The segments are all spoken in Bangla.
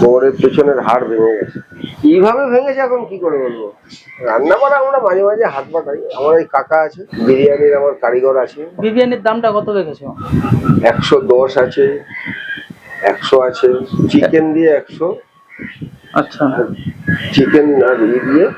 কোমরের পেছনের হাড় ভেঙে গেছে। কীভাবে ভেঙেছে এখন কি করে বলব? রান্না করা আমরা মাঝে মাঝে হাত পাঠাই আমার ওই কাকা আছে বিরিয়ানির আমার কারিগর আছে। বিরিয়ানির দামটা কত রেখেছো একশো দশ আছে একশো আছে চিকেন দিয়ে একশো। আচ্ছা। চিকেন আর ই দিয়ে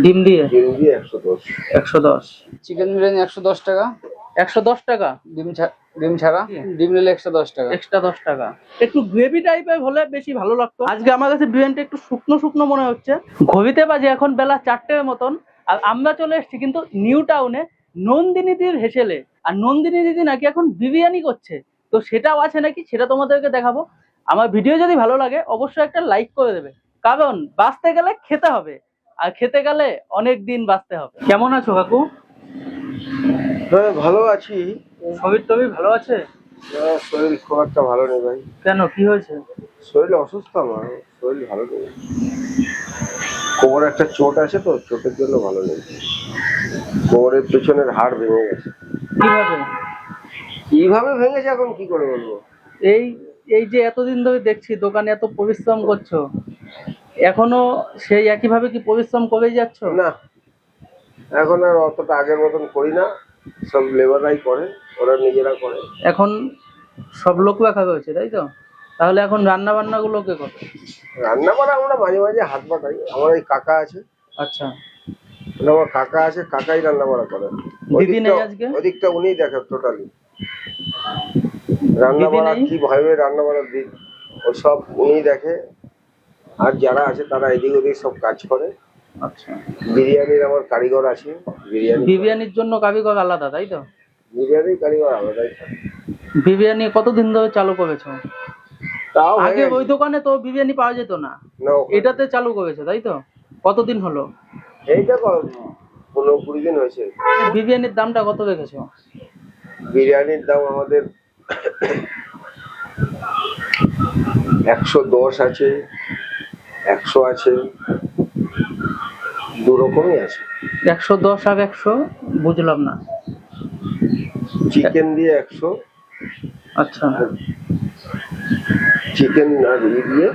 ডিম দিয়ে? ডিম দিয়ে একশো দশ। একশো দশ। চিকেন বিরিয়ানি একশো দশ টাকা। একশো দশ টাকা? ডিম ছা- ডিম ছাড়া? ডিম নিলে একশো দশ টাকা। এক্সট্রা দশ টাকা। একটু গ্রেভি টাইপের হলে বেশি ভালো লাগতো। আজকে আমার কাছে বিরিয়ানিটা একটু শুকনো শুকনো মনে হচ্ছে। ঘবিতে বাজে এখন বেলা চারটের মতন। আর আমরা চলে এসেছি কিন্তু নিউ টাউনে নন্দিনীদির হেসেলে। আর নন্দিনী দিদি নাকি এখন বিরিয়ানি করছে। তো সেটাও আছে নাকি? সেটা তোমাদেরকে দেখাবো। আমার ভিডিও যদি ভালো লাগে অবশ্যই একটা লাইক করে দেবে। কারণ বাঁচতে গেলে খেতে হবে। আর খেতে গেলে অনেক দিন বাঁচতে হবে। কেমন আছো কাকু? হ্যাঁ ভালো আছি। শরীর টবি ভালো আছে? শরীর খুব একটা ভালো নেই ভাই। কেন কি হয়েছে? শরীর অসুস্থ আমার শরীর ভালো নেই। কোমরে একটা চোট আছে তো চোটের জন্য ভালো নেই। কোমরের পেছনের হাড় ভেঙে গেছে। কীভাবে? কীভাবে ভেঙেছে এখন কি করে বলব? এই এই যে এতদিন ধরে দেখছি দোকানে এত পরিশ্রম করছ এখনও সেই একইভাবে কি পরিশ্রম করেই যাচ্ছ? না এখন আর অতটা আগের মতন করি না। সব লেবাররাই করে ওরা নিজেরা করে। এখন সব লোক রাখা হয়েছে তাই তো? তাহলে এখন রান্না বান্না গুলো কে করে? রান্না করা আমরা মাঝে মাঝে হাত পাঠাই আমার ওই কাকা আছে। আচ্ছা। মানে আমার কাকা আছে কাকাই রান্না বান্না করে। দিদি নেই আজকে? ওদিকটা উনিই দেখে টোটালি রান্না বান্না কি ভাবে রান্না বান্না দিক ওসব উনিই দেখে। আর যারা আছে তারা এদিক ওদিক সব কাজ করে। আচ্ছা। বিরিয়ানির আমার কারিগর আছে বিরিয়ানি বিরিয়ানির জন্য কাবিগর আলাদা তাই তো? বিরিয়ানির কারিগর আলাদাই থাকে। বিরিয়ানি কতদিন ধরে চালু করেছ? তাও হয়ে আগে ওই দোকানে তো বিরিয়ানি পাওয়া যেত না। না এটাতে চালু করেছ তাই তো? কতদিন হলো? এইটা পনেরো কুড়ি দিন হয়েছে। বিরিয়ানির দামটা কত রেখেছো? বিরিয়ানির দাম আমাদের একশো দশ আছে একশো আছে। দু রকমই আছে। একশো দশ আর একশো বুঝলাম না। চিকেন দিয়ে একশো। আচ্ছা। চিকেন আর ই দিয়ে?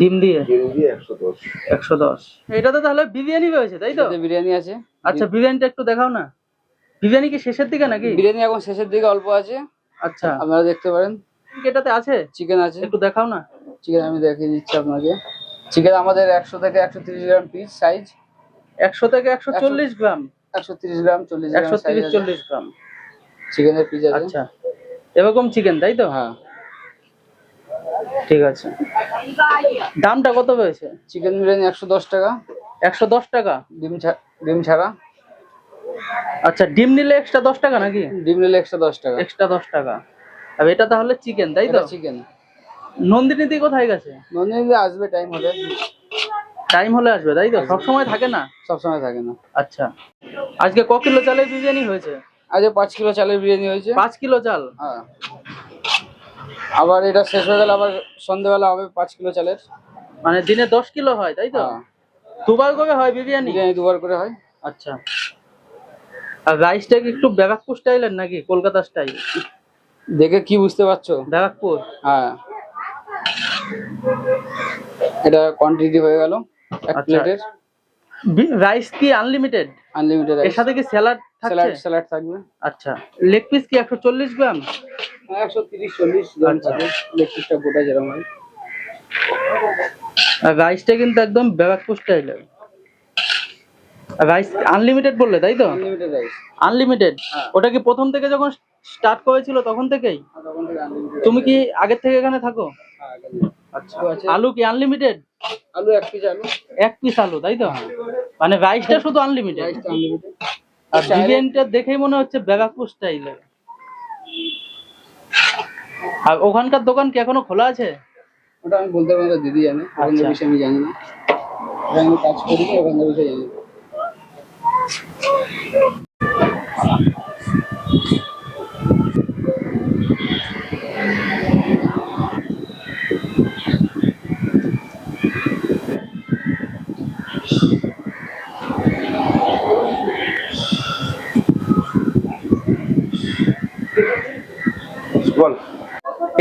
ডিম দিয়ে? ডিম দিয়ে একশো দশ। একশো দশ। এটাতে তাহলে বিরিয়ানি রয়েছে তাই তো? বিরিয়ানি আছে। আচ্ছা বিরিয়ানিটা একটু দেখাও না। বিরিয়ানি কি শেষের দিকে নাকি? বিরিয়ানি এখন শেষের দিকে অল্প আছে। আচ্ছা। আপনারা দেখতে পারেন। এটাতে আছে? চিকেন আছে। একটু দেখাও না। চিকেন আমি দেখিয়ে দিচ্ছি আপনাকে। চিকেন আমাদের একশো থেকে একশো তিরিশ গ্রাম পিস সাইজ একশো থেকে একশো চল্লিশ গ্রাম। একশো তিরিশ গ্রাম চল্লিশ গ্রাম একশো তিরিশ চল্লিশ গ্রাম। চিকেনের পিস আচ্ছা। এরকম চিকেন তাই তো? হ্যাঁ। ঠিক আছে। দামটা কত রয়েছে চিকেন বিরিয়ানি একশো দশ টাকা। একশো দশ টাকা? ডিম ডিম ছাড়া। আচ্ছা ডিম নিলে এক্সট্রা দশ টাকা নাকি? ডিম নিলে একশো দশ টাকা। এক্সট্রা দশ টাকা। আর এটা তাহলে চিকেন তাই তো? চিকেন। নন্দিনীদি কোথায় গেছে? নন্দিনীতে আসবে টাইম হলে। টাইম হলে আসবে তাই তো? সব সময় থাকে না? সব সময় থাকে না। আচ্ছা। আজকে ক কিলো চালের বিরিয়ানি হয়েছে? আজকে পাঁচ কিলো চালের বিরিয়ানি হয়েছে। পাঁচ কিলো চাল? হ্যাঁ। আবার এটা শেষ হয়ে গেলে আবার সন্ধ্যেবেলা হবে পাঁচ কিলো চালের। মানে দিনে দশ কিলো হয় তাই তো? হ্যাঁ। দুবার করে হয় বিরিয়ানি? বিরিয়ানি দুবার করে হয়। আচ্ছা। আর রাইসটা কি একটু ব্যারাকপুর স্টাইলের নাকি কলকাতা স্টাইল? দেখে কি বুঝতে পারছ? ব্যারাকপুর? হ্যাঁ। এটা কোয়ান্টিটি হয়ে গেল। এক আচ্ছা। প্লেটের। রাইস কি আনলিমিটেড আনলিমিটেড এর সাথে কি স্যালাড স্যালাড স্যালাড থাকবে। আচ্ছা। লেগ পিস কি গ্রাম? গ্রাম আচ্ছা। লেগ পিসটা গোটা যেরকম হয়। আর রাইসটা কিন্তু একদম ব্যারাকপুর স্টাইলের রাইস আনলিমিটেড বললে তাই তো? আনলিমিটেড রাইস আনলিমিটেড হ্যাঁ। ওটা কি প্রথম থেকে যখন স্টার্ট করেছিল তখন থেকেই? আনলিমিটেড তুমি কি আগের থেকে এখানে থাকো। আলু কি আনলিমিটেড আলু এক পিস আলু। এক পিস আলু তাই তো? মানে রাইসটা শুধু আনলিমিটেড আনলিমিটেড আর বিরিয়ানিটা দেখেই মনে হচ্ছে ব্যারাকপুর স্টাইলের আর ওখানকার দোকান কি এখনও খোলা আছে? ওটা আমি বলতে পারব দিদি জানে। ওখানকার আচ্ছা। বিষয়ে আমি জানি না। ওখানে কাজ করি ওখানকার বিষয়ে জানি।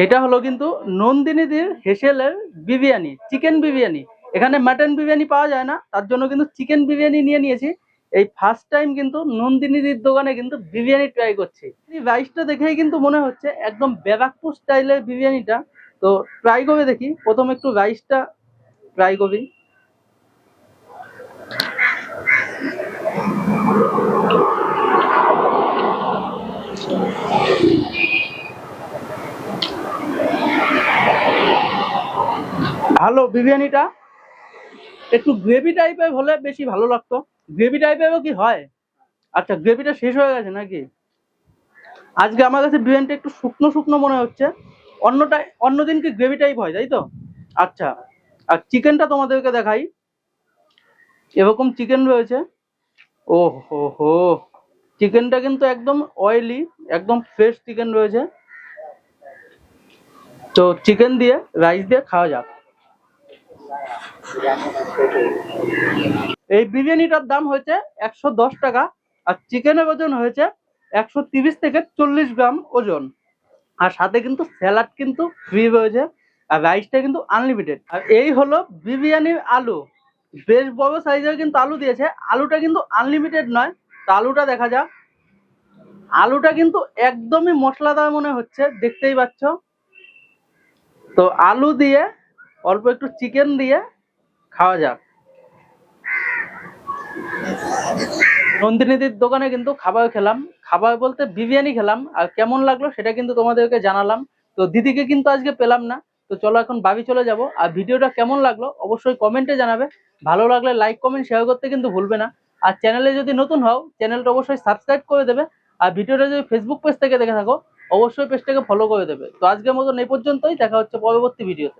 এটা হলো কিন্তু নন্দিনীদের হেসেলের বিরিয়ানি চিকেন বিরিয়ানি। এখানে মাটন বিরিয়ানি পাওয়া যায় না, তার জন্য কিন্তু চিকেন বিরিয়ানি নিয়ে নিয়েছি। এই ফার্স্ট টাইম কিন্তু নন্দিনীদির দোকানে কিন্তু বিরিয়ানি ট্রাই করছি। রাইসটা দেখেই কিন্তু মনে হচ্ছে একদম ব্যারাকপুর স্টাইলের বিরিয়ানিটা। তো ট্রাই করে দেখি, প্রথম একটু রাইসটা ট্রাই করি। ভালো বিরিয়ানিটা। একটু গ্রেভি টাইপের হলে বেশি ভালো লাগতো। গ্রেভি টাইপেরও কি হয়? আচ্ছা গ্রেভিটা শেষ হয়ে গেছে নাকি? আজকে আমার কাছে বিরিয়ানিটা একটু শুকনো শুকনো মনে হচ্ছে। অন্যটা অন্যদিন কি গ্রেভি টাইপ হয়, তাই তো? আচ্ছা আর চিকেনটা তোমাদেরকে দেখাই। এরকম চিকেন রয়েছে। ও হো হো চিকেনটা কিন্তু একদম অয়েলি একদম ফ্রেশ চিকেন রয়েছে। তো চিকেন দিয়ে রাইস দিয়ে খাওয়া যাক। এই বিরিয়ানিটার দাম হয়েছে একশো দশ টাকা আর চিকেনের ওজন হয়েছে একশো তিরিশ থেকে চল্লিশ গ্রাম ওজন। আর সাথে কিন্তু স্যালাড কিন্তু ফ্রি রয়েছে আর রাইসটা কিন্তু আনলিমিটেড আর এই হলো বিরিয়ানির আলু। বেশ বড় সাইজের কিন্তু আলু দিয়েছে। আলুটা কিন্তু আনলিমিটেড নয়। তো আলুটা দেখা যাক। আলুটা কিন্তু একদমই মশলাদার মনে হচ্ছে, দেখতেই পাচ্ছ। তো আলু দিয়ে অল্প একটু চিকেন দিয়ে খাওয়া যাক। নন্দিনীদির দোকানে কিন্তু খাবার খেলাম। খাবার বলতে বিরিয়ানি খেলাম। আর কেমন লাগল সেটা কিন্তু তোমাদেরকে জানালাম। তো দিদিকে কিন্তু আজকে পেলাম না। তো চলো এখন বাড়ি চলে যাব। আর ভিডিওটা কেমন লাগল অবশ্যই কমেন্টে জানাবে। ভালো লাগলে লাইক কমেন্ট শেয়ার করতে কিন্তু ভুলবে না। আর চ্যানেলে যদি নতুন হও চ্যানেলটা অবশ্যই সাবস্ক্রাইব করে দেবে। আর ভিডিওটা যদি ফেসবুক পেজ থেকে দেখে থাকো, অবশ্যই পেজটাকে ফলো করে দেবে। তো আজকের মতন এই পর্যন্তই। দেখা হচ্ছে পরবর্তী ভিডিওতে